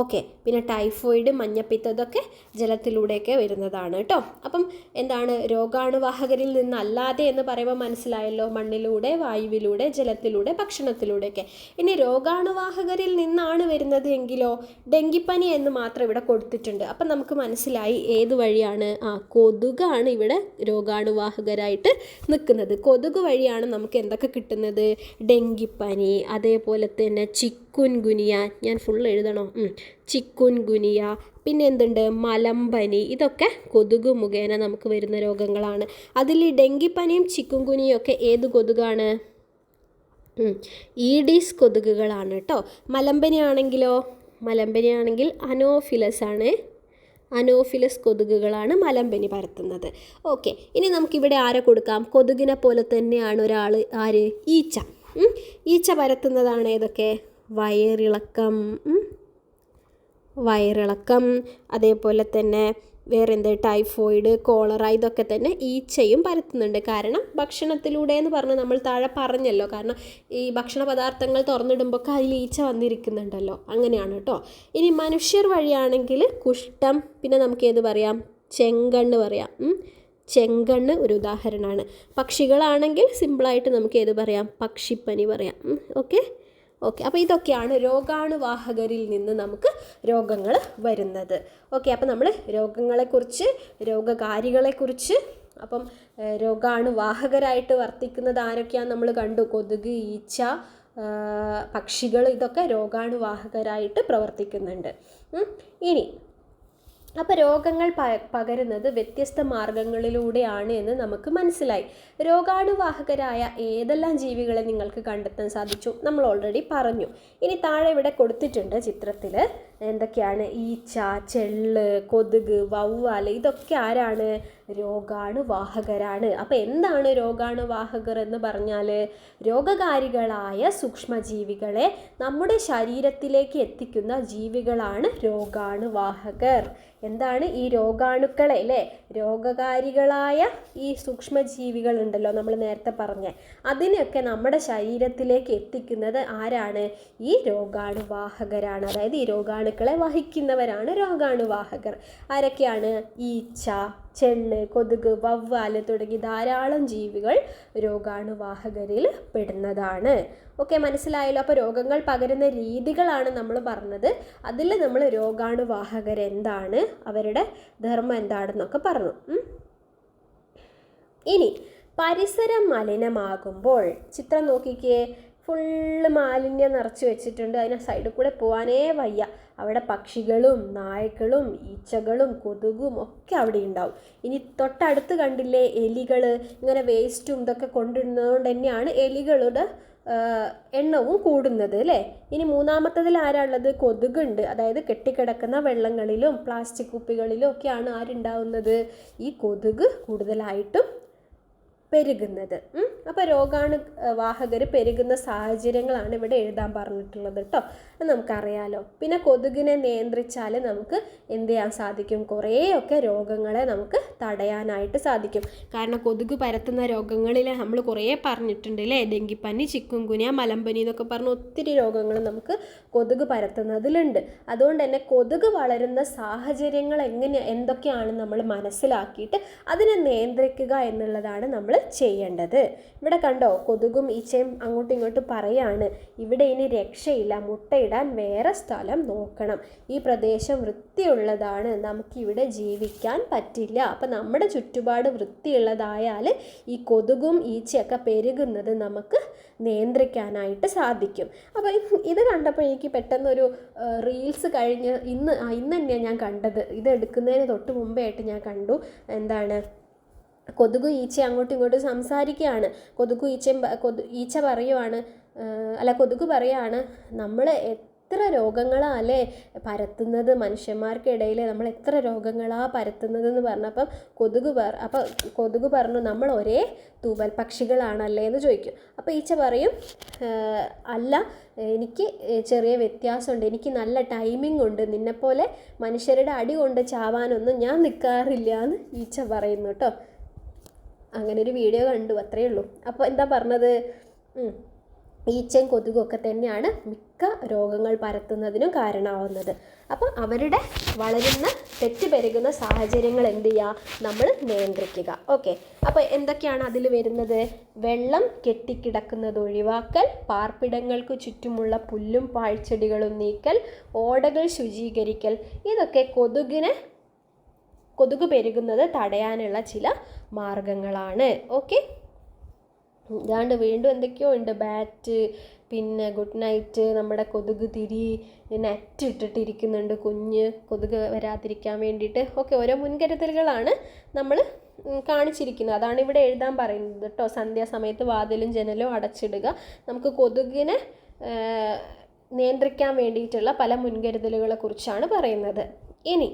ഓക്കെ. പിന്നെ ടൈഫോയിഡ് മഞ്ഞപ്പിത്തം ഇതൊക്കെ ജലത്തിലൂടെയൊക്കെ വരുന്നതാണ് കേട്ടോ. അപ്പം എന്താണ് രോഗാണുവാഹകരിൽ നിന്നല്ലാതെ എന്ന് പറയുമ്പോൾ മനസ്സിലായല്ലോ മണ്ണിലൂടെ വായുവിലൂടെ ജലത്തിലൂടെ ഭക്ഷണത്തിലൂടെയൊക്കെ. ഇനി രോഗാണുവാഹകരിൽ നിന്നാണ് വരുന്നത് എങ്കിലോ ഡെങ്കിപ്പനി എന്ന് മാത്രം ഇവിടെ കൊടുത്തിട്ടുണ്ട്. അപ്പം നമുക്ക് മനസ്സിലായി ഏത് വഴിയാണ് ആ കൊതുകാണ് ഇവിടെ രോഗാണുവാഹകരായിട്ട് നിൽക്കുന്നത്. കൊതുക് വഴിയാണ് നമുക്ക് എന്തൊക്കെ കിട്ടുന്നത്? ഡെങ്കിപ്പനി അതേപോലെ തന്നെ ചിക്കുൻ ഗുനിയ ഞാൻ ഫുൾ എഴുതണോ. ചിക്കുൻ ഗുനിയ പിന്നെ എന്തുണ്ട്? മലമ്പനി. ഇതൊക്കെ കൊതുക് മുഖേന നമുക്ക് വരുന്ന രോഗങ്ങളാണ്. അതിൽ ഈ ഡെങ്കിപ്പനിയും ചിക്കുൻ ഗുനിയും ഒക്കെ ഏത് കൊതുകാണ്. ഈഡീസ് കൊതുകുകളാണ് കേട്ടോ മലമ്പനി ആണെങ്കിലോ മലമ്പനി ആണെങ്കിൽ അനോഫിലസ് ആണ്. അനോഫിലസ് കൊതുകുകളാണ് മലമ്പനി പരത്തുന്നത്. ഓക്കെ. ഇനി നമുക്കിവിടെ ആരെ കൊടുക്കാം? കൊതുകിനെ പോലെ തന്നെയാണ് ഒരാൾ ആര്? ഈച്ച. ഈച്ച പരത്തുന്നതാണ് ഏതൊക്കെ? വയറിളക്കം വയറിളക്കം അതേപോലെ തന്നെ വേറെ എന്ത് ടൈഫോയിഡ് കോളറ ഇതൊക്കെ തന്നെ ഈച്ചയും പരത്തുന്നുണ്ട്. കാരണം ഭക്ഷണത്തിലൂടെ എന്ന് പറഞ്ഞ് നമ്മൾ താഴെ പറഞ്ഞല്ലോ. കാരണം ഈ ഭക്ഷണ പദാർത്ഥങ്ങൾ തുറന്നിടുമ്പോൾ അതിൽ ഈച്ച വന്നിരിക്കുന്നുണ്ടല്ലോ. അങ്ങനെയാണ് കേട്ടോ. ഇനി മനുഷ്യർ വഴിയാണെങ്കിൽ കുഷ്ഠം പിന്നെ നമുക്ക് ഏത് പറയാം? ചെങ്കണ്ണ് പറയാം. ചെങ്കണ്ണ് ഒരു ഉദാഹരണമാണ്. പക്ഷികളാണെങ്കിൽ സിമ്പിളായിട്ട് നമുക്ക് ഏത് പറയാം? പക്ഷിപ്പനി പറയാം. ഓക്കെ ഓക്കെ അപ്പോൾ ഇതൊക്കെയാണ് രോഗാണുവാഹകരിൽ നിന്ന് നമുക്ക് രോഗങ്ങൾ വരുന്നത്. ഓക്കെ അപ്പോൾ നമ്മൾ രോഗങ്ങളെക്കുറിച്ച് രോഗകാരികളെക്കുറിച്ച് അപ്പം രോഗാണുവാഹകരായിട്ട് വർത്തിക്കുന്നത് ആരൊക്കെയാണെന്ന് നമ്മൾ കണ്ടു. കൊതുക് ഈച്ച പക്ഷികൾ ഇതൊക്കെ രോഗാണുവാഹകരായിട്ട് പ്രവർത്തിക്കുന്നുണ്ട്. ഇനി അപ്പോൾ രോഗങ്ങൾ പ പകരുന്നത് വ്യത്യസ്ത മാർഗങ്ങളിലൂടെയാണ് എന്ന് നമുക്ക് മനസ്സിലായി. രോഗാണുവാഹകരായ ഏതെല്ലാം ജീവികളെ നിങ്ങൾക്ക് കണ്ടെത്താൻ സാധിച്ചു? നമ്മൾ ഓൾറെഡി പറഞ്ഞു. ഇനി താഴെ ഇവിടെ കൊടുത്തിട്ടുണ്ട് ചിത്രത്തിൽ എന്തൊക്കെയാണ് ഈച്ച ചെള്ള് കൊതുക് വവ്വാൽ ഇതൊക്കെ ആരാണ്? രോഗാണുവാഹകരാണ്. അപ്പോൾ എന്താണ് രോഗാണുവാഹകർ എന്ന് പറഞ്ഞാൽ രോഗകാരികളായ സൂക്ഷ്മജീവികളെ നമ്മുടെ ശരീരത്തിലേക്ക് എത്തിക്കുന്ന ജീവികളാണ് രോഗാണുവാഹകർ. എന്താണ് ഈ രോഗാണുക്കളെ അല്ലേ? രോഗകാരികളായ ഈ സൂക്ഷ്മജീവികളുണ്ടല്ലോ നമ്മൾ നേരത്തെ പറഞ്ഞ. അതിനെയൊക്കെ നമ്മുടെ ശരീരത്തിലേക്ക് എത്തിക്കുന്നത് ആരാണ്? ഈ രോഗാണുവാഹകരാണ്. അതായത് ഈ രോഗാണുക്കളെ വഹിക്കുന്നവരാണ് രോഗാണുവാഹകർ. ആരൊക്കെയാണ്? ഈച്ച ചെള്ള് കൊതുക് വവ്വാൽ തുടങ്ങി ധാരാളം ജീവികൾ രോഗാണുവാഹകരിൽ പെടുന്നതാണ്. ഓക്കെ മനസ്സിലായല്ലോ. അപ്പോൾ രോഗങ്ങൾ പകരുന്ന രീതികളാണ് നമ്മൾ പറഞ്ഞത്. അതിൽ നമ്മൾ രോഗാണുവാഹകർ എന്താണ്? അവരുടെ ധർമ്മം എന്താണെന്നൊക്കെ പറഞ്ഞു. ഇനി പരിസരം മലിനമാകുമ്പോൾ ചിത്രം നോക്കിക്കേ. ഫുള്ള് മാലിന്യം നിറച്ച് വെച്ചിട്ടുണ്ട്. അതിന് സൈഡിൽ കൂടെ പോകാനേ വയ്യ. അവിടെ പക്ഷികളും നായ്ക്കളും ഈച്ചകളും കൊതുകും ഒക്കെ അവിടെ ഉണ്ടാവും. ഇനി തൊട്ടടുത്ത് കണ്ടില്ലേ എലികൾ ഇങ്ങനെ വേസ്റ്റും ഇതൊക്കെ കൊണ്ടിരുന്നതുകൊണ്ട് തന്നെയാണ് എലികളുടെ എണ്ണവും കൂടുന്നത് അല്ലേ? ഇനി മൂന്നാമത്തതിൽ ആരാണുള്ളത്? കൊതുകുണ്ട്. അതായത് കെട്ടിക്കിടക്കുന്ന വെള്ളങ്ങളിലും പ്ലാസ്റ്റിക് കുപ്പികളിലും ഒക്കെയാണ് ആരുണ്ടാവുന്നത്. ഈ കൊതുക് കൂടുതലായിട്ടും പെരുകുന്നത്. അപ്പോൾ രോഗാണു വാഹകർ പെരുകുന്ന സാഹചര്യങ്ങളാണ് ഇവിടെ എഴുതാൻ പറഞ്ഞിട്ടുള്ളത് കേട്ടോ അത് നമുക്കറിയാലോ. പിന്നെ കൊതുകിനെ നിയന്ത്രിച്ചാൽ നമുക്ക് എന്ത് ചെയ്യാൻ സാധിക്കും? കുറേയൊക്കെ രോഗങ്ങളെ നമുക്ക് തടയാനായിട്ട് സാധിക്കും. കാരണം കൊതുക് പരത്തുന്ന രോഗങ്ങളിൽ നമ്മൾ കുറേ പറഞ്ഞിട്ടുണ്ട് അല്ലേ ഡെങ്കിപ്പനി ചിക്കുൻകുനിയ മലമ്പനി എന്നൊക്കെ പറഞ്ഞ ഒത്തിരി രോഗങ്ങൾ നമുക്ക് കൊതുക് പരത്തുന്നതിലുണ്ട്. അതുകൊണ്ട് തന്നെ കൊതുക് വളരുന്ന സാഹചര്യങ്ങൾ എങ്ങനെ എന്തൊക്കെയാണ് നമ്മൾ മനസ്സിലാക്കിയിട്ട് അതിനെ നിയന്ത്രിക്കുക എന്നുള്ളതാണ് നമ്മൾ ചെയ്യേണ്ടത്. ഇവിടെ കണ്ടോ കൊതുകും ഈച്ചയും അങ്ങോട്ടും ഇങ്ങോട്ടും പറയാണ്. ഇവിടെ ഇനി രക്ഷയില്ല മുട്ടയിടാൻ വേറെ സ്ഥലം നോക്കണം. ഈ പ്രദേശം വൃത്തിയുള്ളതാണ് നമുക്കിവിടെ ജീവിക്കാൻ പറ്റില്ല. അപ്പം നമ്മുടെ ചുറ്റുപാട് വൃത്തിയുള്ളതായാൽ ഈ കൊതുകും ഈച്ചയൊക്കെ പെരുകുന്നത് നമുക്ക് നിയന്ത്രിക്കാനായിട്ട് സാധിക്കും. അപ്പോൾ ഇത് കണ്ടപ്പോൾ എനിക്ക് പെട്ടെന്നൊരു റീൽസ് കഴിഞ്ഞ് ഇന്ന് ഇന്ന് തന്നെയാണ് ഞാൻ കണ്ടത്. ഇത് എടുക്കുന്നതിന് തൊട്ട് മുമ്പേ ആയിട്ട് ഞാൻ കണ്ടു. എന്താണ് കൊതുകു ഈച്ച അങ്ങോട്ടും ഇങ്ങോട്ടും സംസാരിക്കുകയാണ്. കൊതുകു ഈച്ചയും കൊതു ഈച്ച പറയുവാണ് അല്ല കൊതുക് പറയാണ് നമ്മൾ എത്ര രോഗങ്ങളാ അല്ലേ പരത്തുന്നത്? മനുഷ്യന്മാർക്കിടയിൽ നമ്മൾ എത്ര രോഗങ്ങളാ പരത്തുന്നത് എന്ന് പറഞ്ഞപ്പം കൊതുക് പറ അപ്പോൾ കൊതുക് പറഞ്ഞു നമ്മൾ ഒരേ തൂവൽ പക്ഷികളാണല്ലേ എന്ന് ചോദിക്കും. അപ്പോൾ ഈച്ച പറയും അല്ല എനിക്ക് ചെറിയ വ്യത്യാസമുണ്ട്. എനിക്ക് നല്ല ടൈമിംഗ് ഉണ്ട്. നിന്നെപ്പോലെ മനുഷ്യരുടെ അടി കൊണ്ട് ചാവാനൊന്നും ഞാൻ നിൽക്കാറില്ല എന്ന് ഈച്ച പറയുന്നു കേട്ടോ. അങ്ങനെ ഒരു വീഡിയോ കണ്ടു അത്രയേ ഉള്ളൂ. അപ്പോൾ എന്താ പറഞ്ഞത്. ഈച്ചയും കൊതുകും ഒക്കെ തന്നെയാണ് മിക്ക രോഗങ്ങൾ പരത്തുന്നതിനും കാരണമാവുന്നത്. അപ്പോൾ അവരുടെ വളരുന്ന തെറ്റ് പെരുകുന്ന സാഹചര്യങ്ങൾ എന്ത് ചെയ്യുക നമ്മൾ നിയന്ത്രിക്കുക. ഓക്കെ. അപ്പോൾ എന്തൊക്കെയാണ് അതിൽ വരുന്നത്? വെള്ളം കെട്ടിക്കിടക്കുന്നത് ഒഴിവാക്കൽ പാർപ്പിടങ്ങൾക്ക് ചുറ്റുമുള്ള പുല്ലും പാഴ്ചെടികളും നീക്കൽ ഓടകൾ ശുചീകരിക്കൽ. ഇതൊക്കെ കൊതുകിനെ കൊതുക് പെരുകുന്നത് തടയാനുള്ള ചില മാർഗങ്ങളാണ്. ഓക്കെ ഇതാണ്ട് വീണ്ടും എന്തൊക്കെയോ ഉണ്ട്. ബാറ്റ് പിന്നെ ഗുഡ് നൈറ്റ് നമ്മുടെ കൊതുക് തിരി നെറ്റ് ഇട്ടിട്ടിരിക്കുന്നുണ്ട് കുഞ്ഞ്. കൊതുക് വരാതിരിക്കാൻ വേണ്ടിയിട്ട്. ഓക്കെ ഓരോ മുൻകരുതലുകളാണ് നമ്മൾ കാണിച്ചിരിക്കുന്നത്. അതാണ് ഇവിടെ എഴുതാൻ പറയുന്നത് കേട്ടോ. സന്ധ്യാസമയത്ത് വാതിലും ജനലും അടച്ചിടുക. നമുക്ക് കൊതുകിനെ നിയന്ത്രിക്കാൻ വേണ്ടിയിട്ടുള്ള പല മുൻകരുതലുകളെ കുറിച്ചാണ് പറയുന്നത്. ഇനി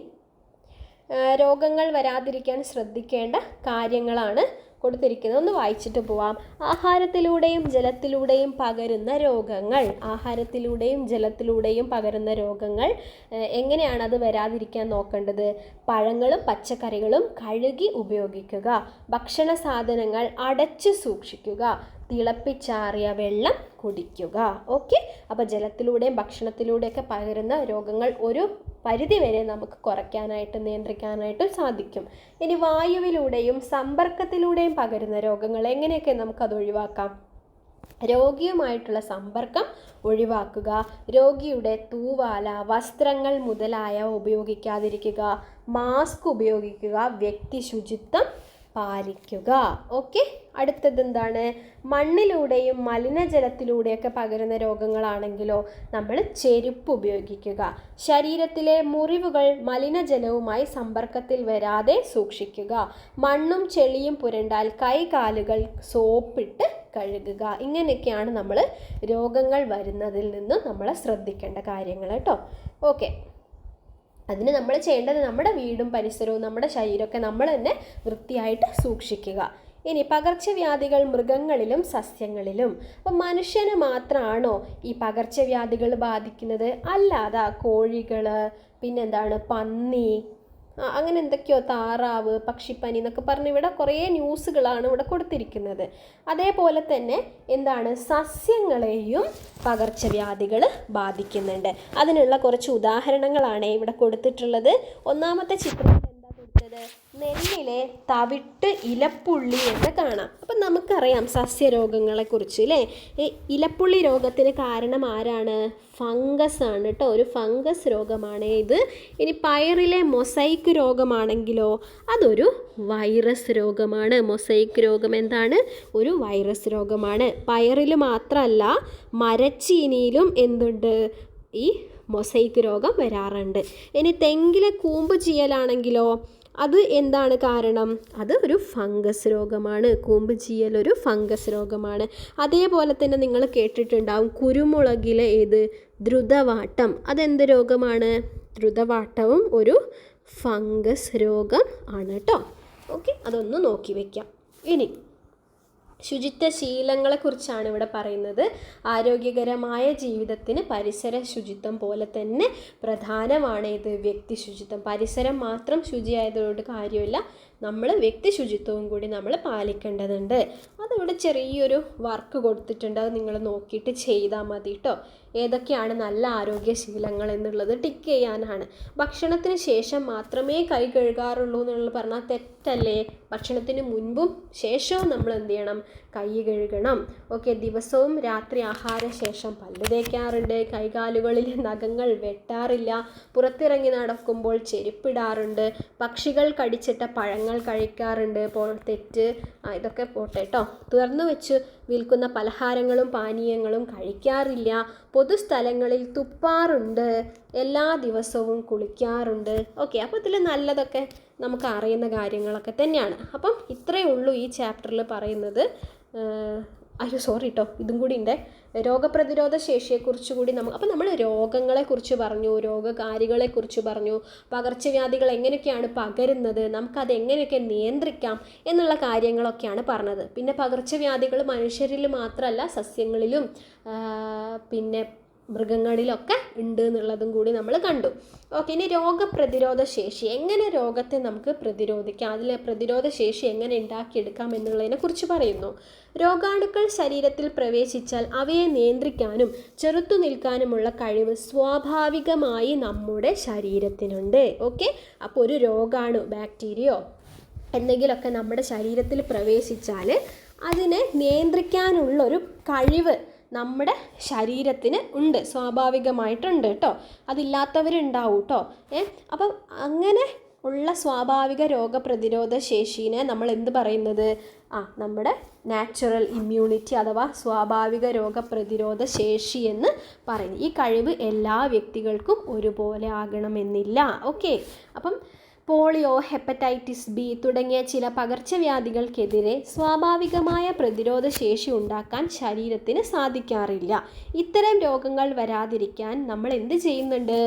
രോഗങ്ങൾ വരാതിരിക്കാൻ ശ്രദ്ധിക്കേണ്ട കാര്യങ്ങളാണ് കൊടുത്തിരിക്കുന്നത്. ഒന്ന് വായിച്ചിട്ട് പോവാം. ആഹാരത്തിലൂടെയും ജലത്തിലൂടെയും പകരുന്ന രോഗങ്ങൾ. ആഹാരത്തിലൂടെയും ജലത്തിലൂടെയും പകരുന്ന രോഗങ്ങൾ എങ്ങനെയാണ് അത് വരാതിരിക്കാൻ നോക്കേണ്ടത്? പഴങ്ങളും പച്ചക്കറികളും കഴുകി ഉപയോഗിക്കുക. ഭക്ഷണ സാധനങ്ങൾ അടച്ചു സൂക്ഷിക്കുക. തിളപ്പിച്ചാറിയ വെള്ളം കുടിക്കുക. ഓക്കെ? അപ്പോൾ ജലത്തിലൂടെയും ഭക്ഷണത്തിലൂടെയൊക്കെ പകരുന്ന രോഗങ്ങൾ ഒരു പരിധി വരെ നമുക്ക് കുറയ്ക്കാനായിട്ട് നിയന്ത്രിക്കാനായിട്ട് സാധിക്കും. ഇനി വായുവിലൂടെയും സമ്പർക്കത്തിലൂടെയും പകരുന്ന രോഗങ്ങൾ എങ്ങനെയൊക്കെ നമുക്കത് ഒഴിവാക്കാം? രോഗിയുമായിട്ടുള്ള സമ്പർക്കം ഒഴിവാക്കുക രോഗിയുടെ തൂവാല വസ്ത്രങ്ങൾ മുതലായവ ഉപയോഗിക്കാതിരിക്കുക മാസ്ക് ഉപയോഗിക്കുക വ്യക്തി ശുചിത്വം പാലിക്കുക. ഓക്കെ അടുത്തത് എന്താണ്? മണ്ണിലൂടെയും മലിനജലത്തിലൂടെയൊക്കെ പകരുന്ന രോഗങ്ങളാണെങ്കിലോ നമ്മൾ ചെരുപ്പ് ഉപയോഗിക്കുക. ശരീരത്തിലെ മുറിവുകൾ മലിനജലവുമായി സമ്പർക്കത്തിൽ വരാതെ സൂക്ഷിക്കുക. മണ്ണും ചെളിയും പുരണ്ടാൽ കൈകാലുകൾ സോപ്പിട്ട് കഴുകുക. ഇങ്ങനെയൊക്കെയാണ് നമ്മൾ രോഗങ്ങൾ വരുന്നതിൽ നിന്ന് നമ്മൾ ശ്രദ്ധിക്കേണ്ട കാര്യങ്ങൾ കേട്ടോ. ഓക്കെ അതിന് നമ്മൾ ചെയ്യേണ്ടത് നമ്മുടെ വീടും പരിസരവും നമ്മുടെ ശരീരമൊക്കെ നമ്മൾ തന്നെ വൃത്തിയായിട്ട് സൂക്ഷിക്കുക. ഇനി പകർച്ചവ്യാധികൾ മൃഗങ്ങളിലും സസ്യങ്ങളിലും. അപ്പം മനുഷ്യന് മാത്രമാണോ ഈ പകർച്ചവ്യാധികൾ ബാധിക്കുന്നത്? അല്ലാതെ കോഴികൾ പിന്നെന്താണ് പന്നി അങ്ങനെ എന്തൊക്കെയോ താറാവ് പക്ഷിപ്പനി എന്നൊക്കെ പറഞ്ഞ് ഇവിടെ കുറേ ന്യൂസുകളാണ് ഇവിടെ കൊടുത്തിരിക്കുന്നത്. അതേപോലെ തന്നെ എന്താണ് സസ്യങ്ങളെയും പകർച്ചവ്യാധികൾ ബാധിക്കുന്നുണ്ട്. അതിനുള്ള കുറച്ച് ഉദാഹരണങ്ങളാണ് ഇവിടെ കൊടുത്തിട്ടുള്ളത്. ഒന്നാമത്തെ ചിത്രത്തിൽ എന്താ കൊടുത്തത്? നെല്ലിലെ തവിട്ട് ഇലപ്പുള്ളി എന്ന് കാണാം. അപ്പം നമുക്കറിയാം സസ്യരോഗങ്ങളെ കുറിച്ച് അല്ലേ ഈ ഇലപ്പുള്ളി രോഗത്തിന് കാരണം ആരാണ്? ഫംഗസ് ആണ് കേട്ടോ. ഒരു ഫംഗസ് രോഗമാണ് ഇത്. ഇനി പയറിലെ മൊസൈക്ക് രോഗമാണെങ്കിലോ അതൊരു വൈറസ് രോഗമാണ്. മൊസൈക്ക് രോഗം എന്താണ്? ഒരു വൈറസ് രോഗമാണ്. പയറിൽ മാത്രമല്ല മരച്ചീനിയിലും എന്തുണ്ട്? ഈ മൊസൈക്ക് രോഗം വരാറുണ്ട്. ഇനി തെങ്ങിലെ കൂമ്പ് ചീയലാണെങ്കിലോ അത് എന്താണ് കാരണം? അത് ഒരു ഫംഗസ് രോഗമാണ്. കൂമ്പ് ചീയൽ ഒരു ഫംഗസ് രോഗമാണ്. അതേപോലെ തന്നെ നിങ്ങൾ കേട്ടിട്ടുണ്ടാവും കുരുമുളകിലെ ഏത്? ദ്രുതവാട്ടം. അതെന്ത് രോഗമാണ്? ദ്രുതവാട്ടവും ഒരു ഫംഗസ് രോഗം ആണ് കേട്ടോ ഓക്കെ അതൊന്ന് നോക്കി വയ്ക്കാം ഇനി ശുചിത്വ ശീലങ്ങളെക്കുറിച്ചാണ് ഇവിടെ പറയുന്നത്. ആരോഗ്യകരമായ ജീവിതത്തിന് പരിസര ശുചിത്വം പോലെ തന്നെ പ്രധാനമാണ് ഇത് വ്യക്തി ശുചിത്വം. പരിസരം മാത്രം ശുചിയായതുകൊണ്ട് കാര്യമില്ല. നമ്മൾ വ്യക്തി ശുചിത്വവും കൂടി നമ്മൾ പാലിക്കേണ്ടതുണ്ട്. അതിവിടെ ചെറിയൊരു വർക്ക് കൊടുത്തിട്ടുണ്ട്. അത് നിങ്ങൾ നോക്കിയിട്ട് ചെയ്താൽ മതി കേട്ടോ ഏതൊക്കെയാണ് നല്ല ആരോഗ്യശീലങ്ങൾ എന്നുള്ളത് ടിക്ക് ചെയ്യാനാണ്. ഭക്ഷണത്തിന് ശേഷം മാത്രമേ കൈ കഴുകാറുള്ളൂ എന്നുള്ളത് പറഞ്ഞാൽ തെറ്റല്ലേ? ഭക്ഷണത്തിന് മുൻപും ശേഷവും നമ്മൾ എന്ത് ചെയ്യണം? കൈ കഴുകണം. ഓക്കെ ദിവസവും രാത്രി ആഹാര ശേഷം പല്ല് തേക്കാറുണ്ട്. കൈകാലുകളിൽ നഖങ്ങൾ വെട്ടാറില്ല. പുറത്തിറങ്ങി നടക്കുമ്പോൾ ചെരുപ്പിടാറുണ്ട്. പക്ഷികൾ കടിച്ചിട്ട പഴങ്ങൾ കഴിക്കാറുണ്ട്. ഇപ്പോൾ തെറ്റ് ഇതൊക്കെ പോട്ടെ കേട്ടോ തുറന്നു വെച്ച് വിൽക്കുന്ന പലഹാരങ്ങളും പാനീയങ്ങളും കഴിക്കാറില്ല. പൊതുസ്ഥലങ്ങളിൽ തുപ്പാറുണ്ട്. എല്ലാ ദിവസവും കുളിക്കാറുണ്ട്. ഓക്കെ അപ്പോൾ ഇതിൽ നല്ലതൊക്കെ നമുക്ക് അറിയുന്ന കാര്യങ്ങളൊക്കെ തന്നെയാണ്. അപ്പം ഇത്രയേ ഉള്ളൂ ഈ ചാപ്റ്ററിൽ പറയുന്നത്. അയ്യോ സോറി കേട്ടോ ഇതും കൂടി ഉണ്ട് രോഗപ്രതിരോധ ശേഷിയെക്കുറിച്ച് കൂടി നമുക്ക് അപ്പോൾ നമ്മൾ രോഗങ്ങളെക്കുറിച്ച് പറഞ്ഞു രോഗകാരികളെക്കുറിച്ച് പറഞ്ഞു പകർച്ചവ്യാധികൾ എങ്ങനെയൊക്കെയാണ് പകരുന്നത് നമുക്കത് എങ്ങനെയൊക്കെ നിയന്ത്രിക്കാം എന്നുള്ള കാര്യങ്ങളൊക്കെയാണ് പറഞ്ഞത്. പിന്നെ പകർച്ചവ്യാധികൾ മനുഷ്യരിൽ മാത്രമല്ല സസ്യങ്ങളിലും പിന്നെ മൃഗങ്ങളിലൊക്കെ ഉണ്ട് എന്നുള്ളതും കൂടി നമ്മൾ കണ്ടു. ഓക്കെ ഇനി രോഗപ്രതിരോധ ശേഷി. എങ്ങനെ രോഗത്തെ നമുക്ക് പ്രതിരോധിക്കാം? അതിലെ പ്രതിരോധ ശേഷി എങ്ങനെ ഉണ്ടാക്കിയെടുക്കാം എന്നുള്ളതിനെ കുറിച്ച് പറയുന്നു. രോഗാണുക്കൾ ശരീരത്തിൽ പ്രവേശിച്ചാൽ അവയെ നിയന്ത്രിക്കാനും ചെറുത്തു നിൽക്കാനുമുള്ള കഴിവ് സ്വാഭാവികമായി നമ്മുടെ ശരീരത്തിനുണ്ട്. ഓക്കെ അപ്പോൾ ഒരു രോഗാണു ബാക്ടീരിയോ എന്തെങ്കിലുമൊക്കെ നമ്മുടെ ശരീരത്തിൽ പ്രവേശിച്ചാൽ അതിനെ നിയന്ത്രിക്കാനുള്ളൊരു കഴിവ് നമ്മുടെ ശരീരത്തിന് ഉണ്ട് സ്വാഭാവികമായിട്ടുണ്ട് കേട്ടോ അതില്ലാത്തവരുണ്ടാവും കേട്ടോ ഏ? അപ്പം അങ്ങനെ ഉള്ള സ്വാഭാവിക രോഗപ്രതിരോധ ശേഷീനെ നമ്മൾ എന്ത് പറയുന്നത്? ആ നമ്മുടെ നാച്ചുറൽ ഇമ്മ്യൂണിറ്റി അഥവാ സ്വാഭാവിക രോഗപ്രതിരോധ ശേഷി എന്ന് പറയുന്നു. ഈ കഴിവ് എല്ലാ വ്യക്തികൾക്കും ഒരുപോലെ ആകണമെന്നില്ല. ഓക്കെ. അപ്പം പോളിയോ ഹെപ്പറ്റൈറ്റിസ് ബി തുടങ്ങിയ ചില പകർച്ചവ്യാധികൾക്കെതിരെ സ്വാഭാവികമായ പ്രതിരോധ ശേഷി ഉണ്ടാക്കാൻ ശരീരത്തിന് സാധിക്കാറില്ല. ഇത്തരം രോഗങ്ങൾ വരാതിരിക്കാൻ നമ്മൾ എന്ത് ചെയ്യുന്നുണ്ട്?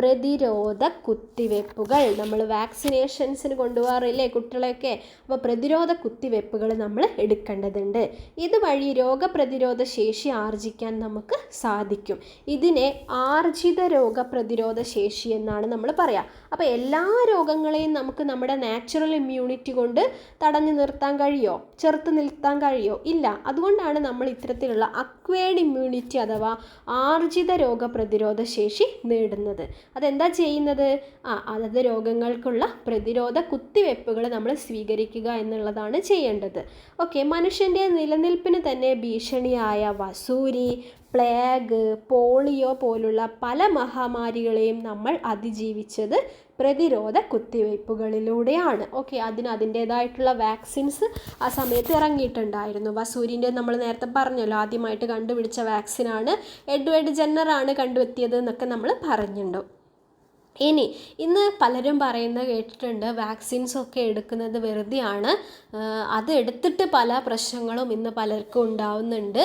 പ്രതിരോധ കുത്തിവെപ്പുകൾ. നമ്മൾ വാക്സിനേഷൻസിന് കൊണ്ടുപോകാറില്ലേ കുട്ടികളെയൊക്കെ? അപ്പോൾ പ്രതിരോധ കുത്തിവെപ്പുകൾ നമ്മൾ എടുക്കേണ്ടതുണ്ട്. ഇതുവഴി രോഗപ്രതിരോധ ശേഷി ആർജിക്കാൻ നമുക്ക് സാധിക്കും. ഇതിനെ ആർജിത രോഗപ്രതിരോധ ശേഷി എന്നാണ് നമ്മൾ പറയുക അപ്പോൾ എല്ലാ രോഗങ്ങളെയും നമുക്ക് നമ്മുടെ നാച്ചുറൽ ഇമ്മ്യൂണിറ്റി കൊണ്ട് തടഞ്ഞു നിർത്താൻ കഴിയോ? ചെറുത്ത് നിർത്താൻ കഴിയോ? ഇല്ല. അതുകൊണ്ടാണ് നമ്മൾ ഇത്തരത്തിലുള്ള അക്വ അക്വേർഡ് ഇമ്മ്യൂണിറ്റി അഥവാ ആർജിത രോഗപ്രതിരോധ ശേഷി നേടുന്നത്. അതെന്താ ചെയ്യുന്നത്? ആ അതത് രോഗങ്ങൾക്കുള്ള പ്രതിരോധ കുത്തിവയ്പ്പുകൾ നമ്മൾ സ്വീകരിക്കുക എന്നുള്ളതാണ് ചെയ്യേണ്ടത്. ഓക്കെ മനുഷ്യന്റെ നിലനിൽപ്പിന് തന്നെ ഭീഷണിയായ വസൂരി പ്ലേഗ് പോളിയോ പോലുള്ള പല മഹാമാരികളെയും നമ്മൾ അതിജീവിച്ചത് പ്രതിരോധ കുത്തിവയ്പ്പുകളിലൂടെയാണ്. ഓക്കെ അതിന് അതിന്റേതായിട്ടുള്ള വാക്സിൻസ് ആ സമയത്ത് ഇറങ്ങിയിട്ടുണ്ടായിരുന്നു. വസൂരിന്റെ നമ്മൾ നേരത്തെ പറഞ്ഞല്ലോ ആദ്യമായിട്ട് കണ്ടുപിടിച്ച വാക്സിനാണ് എഡ്വേർഡ് ജെന്നറാണ് കണ്ടുവെത്തിയത് എന്നൊക്കെ നമ്മൾ പറഞ്ഞിട്ടുണ്ടോ ഇനി ഇന്ന് പലരും പറയുന്നത് കേട്ടിട്ടുണ്ട് വാക്സിൻസ് ഒക്കെ എടുക്കുന്നത് വെറുതെയാണ്. അത് എടുത്തിട്ട് പല പ്രശ്നങ്ങളും ഇന്ന് പലർക്കും ഉണ്ടാവുന്നുണ്ട്.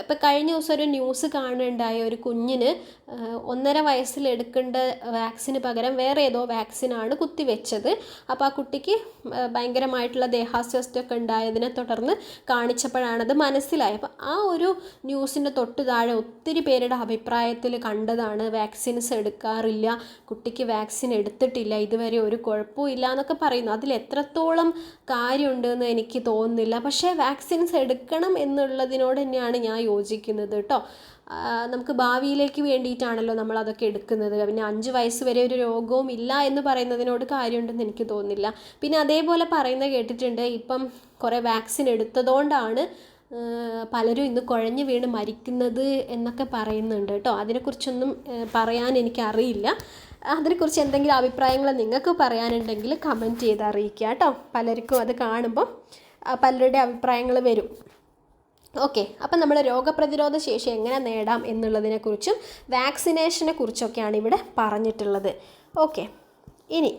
ഇപ്പം കഴിഞ്ഞ ദിവസം ഒരു ന്യൂസ് കാണുകയുണ്ടായി. ഒരു കുഞ്ഞിന് ഒന്നര വയസ്സിൽ എടുക്കേണ്ട വാക്സിന് പകരം വേറെ ഏതോ വാക്സിനാണ് കുത്തിവെച്ചത്. അപ്പോൾ ആ കുട്ടിക്ക് ഭയങ്കരമായിട്ടുള്ള ദേഹാസ്വസ്ഥയൊക്കെ ഉണ്ടായതിനെ തുടർന്ന് കാണിച്ചപ്പോഴാണത് മനസ്സിലായത്. അപ്പോൾ ആ ഒരു ന്യൂസിന്റെ തൊട്ട് താഴെ ഒത്തിരി പേരുടെ അഭിപ്രായത്തിൽ കണ്ടതാണ് വാക്സിൻസ് എടുക്കാറില്ല കുട്ടിക്ക് വാക്സിൻ എടുത്തിട്ടില്ല ഇതുവരെ ഒരു കുഴപ്പവും ഇല്ല എന്നൊക്കെ പറയുന്നു. അതിൽ എത്രത്തോളം കാര്യമുണ്ടെന്ന് എനിക്ക് തോന്നുന്നില്ല. പക്ഷേ വാക്സിൻസ് എടുക്കണം എന്നുള്ളതിനോട് തന്നെയാണ് ഞാൻ യോജിക്കുന്നത് കേട്ടോ നമുക്ക് ഭാവിയിലേക്ക് വേണ്ടിയിട്ടാണല്ലോ നമ്മൾ അതൊക്കെ എടുക്കുന്നത്. പിന്നെ അഞ്ച് വയസ്സ് വരെ ഒരു രോഗവും ഇല്ല എന്ന് പറയുന്നതിനോട് കാര്യമുണ്ടെന്ന് എനിക്ക് തോന്നുന്നില്ല. പിന്നെ അതേപോലെ പറയുന്നത് കേട്ടിട്ടുണ്ട് ഇപ്പം കുറേ വാക്സിൻ എടുത്തതുകൊണ്ടാണ് പലരും ഇന്ന് കുഴഞ്ഞു വീണ് മരിക്കുന്നത് എന്നൊക്കെ പറയുന്നുണ്ട് കേട്ടോ അതിനെക്കുറിച്ചൊന്നും പറയാൻ എനിക്കറിയില്ല. അതിനെക്കുറിച്ച് എന്തെങ്കിലും അഭിപ്രായങ്ങൾ നിങ്ങൾക്ക് പറയാനുണ്ടെങ്കിൽ കമന്റ് ചെയ്ത് അറിയിക്കുക കേട്ടോ പലർക്കും അത് കാണുമ്പം പലരുടെ അഭിപ്രായങ്ങൾ വരും. ഓക്കെ അപ്പം നമ്മൾ രോഗപ്രതിരോധ ശേഷി എങ്ങനെ നേടാം എന്നുള്ളതിനെക്കുറിച്ചും വാക്സിനേഷനെ കുറിച്ചൊക്കെയാണ് ഇവിടെ പറഞ്ഞിട്ടുള്ളത്. ഓക്കെ ഇനി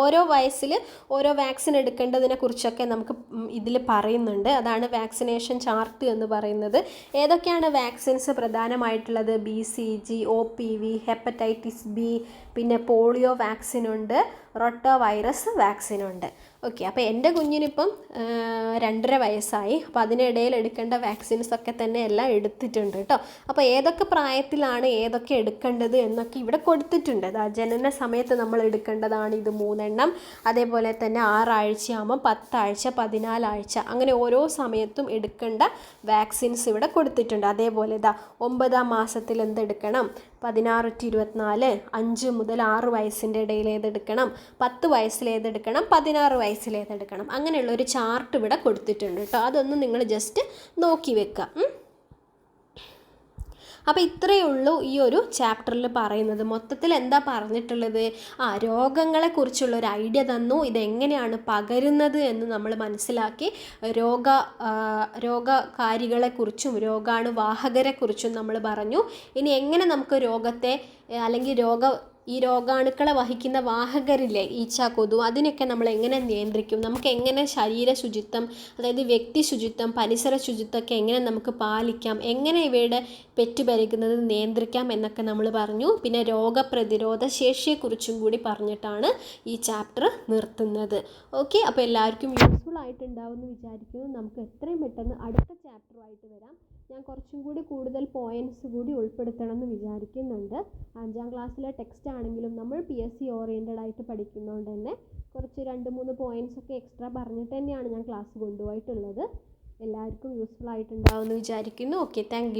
ഓരോ വയസ്സിൽ ഓരോ വാക്സിൻ എടുക്കേണ്ടതിനെ കുറിച്ചൊക്കെ നമുക്ക് ഇതിൽ പറയുന്നുണ്ട്. അതാണ് വാക്സിനേഷൻ ചാർട്ട് എന്ന് പറയുന്നത്. ഏതൊക്കെയാണ് വാക്സിൻസ് പ്രധാനമായിട്ടുള്ളത്? B C G O P V hepatitis B പിന്നെ പോളിയോ വാക്സിനുണ്ട് റൊട്ടോ വൈറസ് വാക്സിനുണ്ട് ഓക്കെ അപ്പോൾ എന്റെ കുഞ്ഞിനിപ്പം രണ്ടര വയസ്സായി. അപ്പോൾ അതിനിടയിൽ എടുക്കേണ്ട വാക്സിൻസ് ഒക്കെ തന്നെ എല്ലാം എടുത്തിട്ടുണ്ട് കേട്ടോ. അപ്പോൾ ഏതൊക്കെ പ്രായത്തിലാണ് ഏതൊക്കെ എടുക്കേണ്ടത് എന്നൊക്കെ ഇവിടെ കൊടുത്തിട്ടുണ്ട്. അതാ ജനന സമയത്ത് നമ്മൾ എടുക്കേണ്ടതാണ് ഇത് മൂന്നെണ്ണം. അതേപോലെ തന്നെ ആറാഴ്ചയാകുമ്പോൾ പത്താഴ്ച പതിനാലാഴ്ച അങ്ങനെ ഓരോ സമയത്തും എടുക്കേണ്ട വാക്സിൻസ് ഇവിടെ കൊടുത്തിട്ടുണ്ട്. അതേപോലെ ഇതാ ഒമ്പതാം മാസത്തിൽ എന്തെടുക്കണം? പതിനാറ് ടു ഇരുപത്തിനാല് അഞ്ച് മുതൽ ആറ് വയസ്സിന്റെ ഇടയിൽ ഏതെടുക്കണം പത്ത് വയസ്സിൽ ഏതെടുക്കണം പതിനാറ് വയസ്സിൽ ഏതെടുക്കണം അങ്ങനെയുള്ള ഒരു ചാർട്ട് ഇവിടെ കൊടുത്തിട്ടുണ്ട് കേട്ടോ. അതൊന്ന് നിങ്ങൾ ജസ്റ്റ് നോക്കി വെക്കുക. അപ്പോൾ ഇത്രയേ ഉള്ളൂ ഈ ഒരു ചാപ്റ്ററിൽ പറയുന്നത്. മൊത്തത്തിൽ എന്താ പറഞ്ഞിട്ടുള്ളത്? ആ രോഗങ്ങളെക്കുറിച്ചുള്ള ഒരു ഐഡിയ തന്നു. ഇതെങ്ങനെയാണ് പകരുന്നത് എന്ന് നമ്മൾ മനസ്സിലാക്കി രോഗ രോഗകാരികളെക്കുറിച്ചും രോഗാണുവാഹകരെക്കുറിച്ചും നമ്മൾ പറഞ്ഞു. ഇനി എങ്ങനെ നമുക്ക് രോഗത്തെ അല്ലെങ്കിൽ രോഗ ഈ രോഗാണുക്കളെ വഹിക്കുന്ന വാഹകരില്ലേ ഈച്ച കൊതു അതിനൊക്കെ നമ്മൾ എങ്ങനെ നിയന്ത്രിക്കും? നമുക്ക് എങ്ങനെ ശരീര ശുചിത്വം അതായത് വ്യക്തി ശുചിത്വം പരിസര ശുചിത്വമൊക്കെ എങ്ങനെ നമുക്ക് പാലിക്കാം? എങ്ങനെ ഇവയുടെ പെറ്റുപരിക്കുന്നത് നിയന്ത്രിക്കാം എന്നൊക്കെ നമ്മൾ പറഞ്ഞു. പിന്നെ രോഗപ്രതിരോധ ശേഷിയെക്കുറിച്ചും കൂടി പറഞ്ഞിട്ടാണ് ഈ ചാപ്റ്റർ നിർത്തുന്നത്. ഓക്കെ അപ്പോൾ എല്ലാവർക്കും യൂസ്ഫുൾ ആയിട്ടുണ്ടാവുമെന്ന് വിചാരിക്കുന്നു. നമുക്ക് എത്രയും പെട്ടെന്ന് അടുത്ത ചാപ്റ്ററുമായിട്ട് വരാം. ഞാൻ കുറച്ചും കൂടി കൂടുതൽ പോയിന്റ്സ് കൂടി ഉൾപ്പെടുത്തണം എന്ന് വിചാരിക്കുന്നുണ്ട്. അഞ്ചാം ക്ലാസ്സിലെ ടെക്സ്റ്റ് ആണെങ്കിലും നമ്മൾ പി എസ് സി ഓറിയന്റഡ് ആയിട്ട് പഠിക്കുന്നതുകൊണ്ട് തന്നെ കുറച്ച് രണ്ട് മൂന്ന് പോയിന്റ്സ് ഒക്കെ എക്സ്ട്രാ പറഞ്ഞിട്ട് തന്നെയാണ് ഞാൻ ക്ലാസ് കൊണ്ടുപോയിട്ടുള്ളത്. എല്ലാവർക്കും യൂസ്ഫുൾ ആയിട്ടുണ്ടാവുമെന്ന് വിചാരിക്കുന്നു. Okay thank